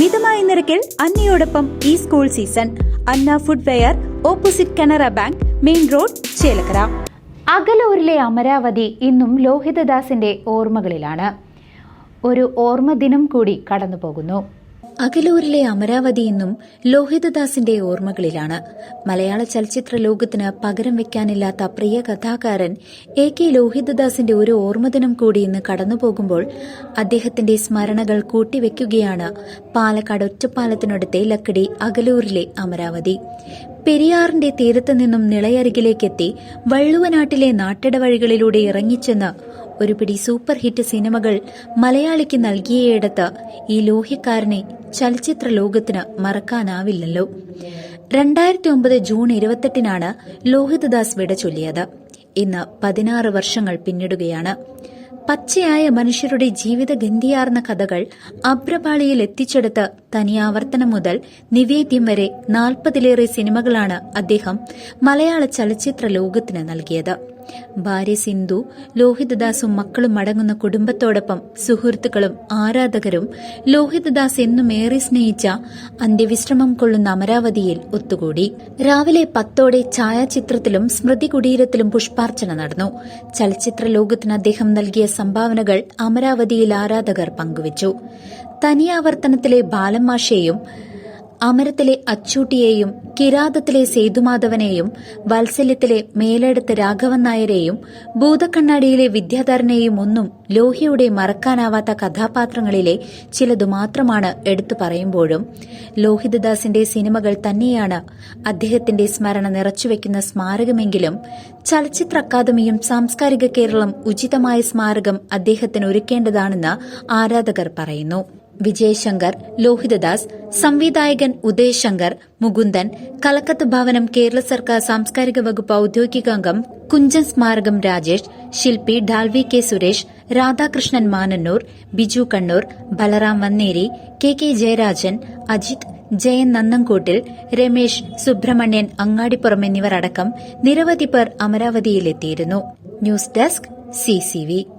മിതമായ നിരക്കിൽ അന്നയോടൊപ്പം ഈ school season Anna footwear opposite Canara bank main road Chelakkara. അകലൂരിലെ Amaravathi ഇന്നും ലോഹിതദാസിന്റെ ഓർമ്മകളിലാണ്. ഒരു ഓർമ്മ ദിനം കൂടി കടന്നുപോകുന്നു. അകലൂരിലെ അമരാവതി എന്നും ലോഹിതദാസിന്റെ ഓർമ്മകളിലാണ്. മലയാള ചലച്ചിത്ര ലോകത്തിന് പകരം വെക്കാനില്ലാത്ത പ്രിയ കഥാകാരൻ എ കെ ലോഹിതദാസിന്റെ ഒരു ഓർമ്മദിനം കൂടി ഇന്ന് കടന്നുപോകുമ്പോൾ അദ്ദേഹത്തിന്റെ സ്മരണകൾ കൂട്ടിവെക്കുകയാണ് പാലക്കാട് ഒറ്റപ്പാലത്തിനടുത്തെ ലക്കടി അകലൂരിലെ അമരാവതി. പെരിയാറിന്റെ തീരത്ത് നിന്നും നിളയരികിലേക്കെത്തി വള്ളുവനാട്ടിലെ നാട്ടിടവഴികളിലൂടെ ഇറങ്ങിച്ചെന്ന് ഒരു പിടി സൂപ്പർ ഹിറ്റ് സിനിമകൾ മലയാളിക്ക് നൽകിയയിടത്ത് ഈ ലോഹ്യക്കാരനെ ചലച്ചിത്ര ലോകത്തിന് മറക്കാനാവില്ലല്ലോ. രണ്ടായിരത്തി ഒമ്പത് ജൂൺ ഇരുപത്തെട്ടിനാണ് ലോഹിതദാസ് വിട ചൊല്ലിയത്. ഇന്ന് പതിനാറ് വർഷങ്ങൾ പിന്നിടുകയാണ്. പച്ചയായ മനുഷ്യരുടെ ജീവിത ഗന്ധിയാർന്ന കഥകൾ അഭ്രപാളിയിൽ എത്തിച്ചെടുത്ത് തനിയാവർത്തനം മുതൽ നിവേദ്യം വരെ നാൽപ്പതിലേറെ സിനിമകളാണ് അദ്ദേഹം മലയാള ചലച്ചിത്ര ലോകത്തിന് നൽകിയത്. ഭാര്യ സിന്ധു ലോഹിതദാസും മക്കളും അടങ്ങുന്ന കുടുംബത്തോടൊപ്പം സുഹൃത്തുക്കളും ആരാധകരും ലോഹിതദാസ് എന്നും ഏറെ സ്നേഹിച്ച അന്ത്യവിശ്രമം കൊള്ളുന്ന അമരാവതിയിൽ ഒത്തുകൂടി. രാവിലെ പത്തോടെ ഛായാചിത്രത്തിലും സ്മൃതി കുടീരത്തിലും പുഷ്പാർച്ചന നടന്നു. ചലച്ചിത്ര ലോകത്തിന് അദ്ദേഹം നൽകിയ സംഭാവനകൾ അമരാവതിയിൽ ആരാധകർ പങ്കുവച്ചു. തനിയാവർത്തനത്തിലെ ബാലമാഷയെയും അമരത്തിലെ അച്ചൂട്ടിയെയും കിരാതത്തിലെ സേതുമാധവനെയും വാത്സല്യത്തിലെ മേലെടുത്ത രാഘവൻ നായരെയും ഭൂതക്കണ്ണാടിയിലെ വിദ്യാധരനെയും ഒന്നും ലോഹിയുടെ മറക്കാനാവാത്ത കഥാപാത്രങ്ങളിലെ ചിലതു മാത്രമാണ് എടുത്തു പറയുമ്പോഴും. ലോഹിതദാസിന്റെ സിനിമകൾ തന്നെയാണ് അദ്ദേഹത്തിന്റെ സ്മരണ നിറച്ചുവെക്കുന്ന സ്മാരകമെങ്കിലും ചലച്ചിത്ര അക്കാദമിയും സാംസ്കാരിക കേരളം ഉചിതമായ സ്മാരകം അദ്ദേഹത്തിന് ഒരുക്കേണ്ടതാണെന്ന് ആരാധകർ പറയുന്നു. വിജയശങ്കർ ലോഹിതദാസ് സംവിധായകൻ ഉദയ് ശങ്കർ മുകുന്ദൻ കലക്കത്ത് ഭവനം കേരള സർക്കാർ സാംസ്കാരിക വകുപ്പ് ഔദ്യോഗിക അംഗം കുഞ്ചൻ സ്മാരകം രാജേഷ് ശില്പി Dalvi K Suresh Radhakrishnan Manannur Biju Kannur Balaram Vanneri K K Jayarajan Ajith Jayan Nannamkoottil Ramesh Subramanian Angadipuram എന്നിവർ അടക്കം നിരവധി പേർ അമരാവതിയിലെത്തിയിരുന്നു. News desk CCV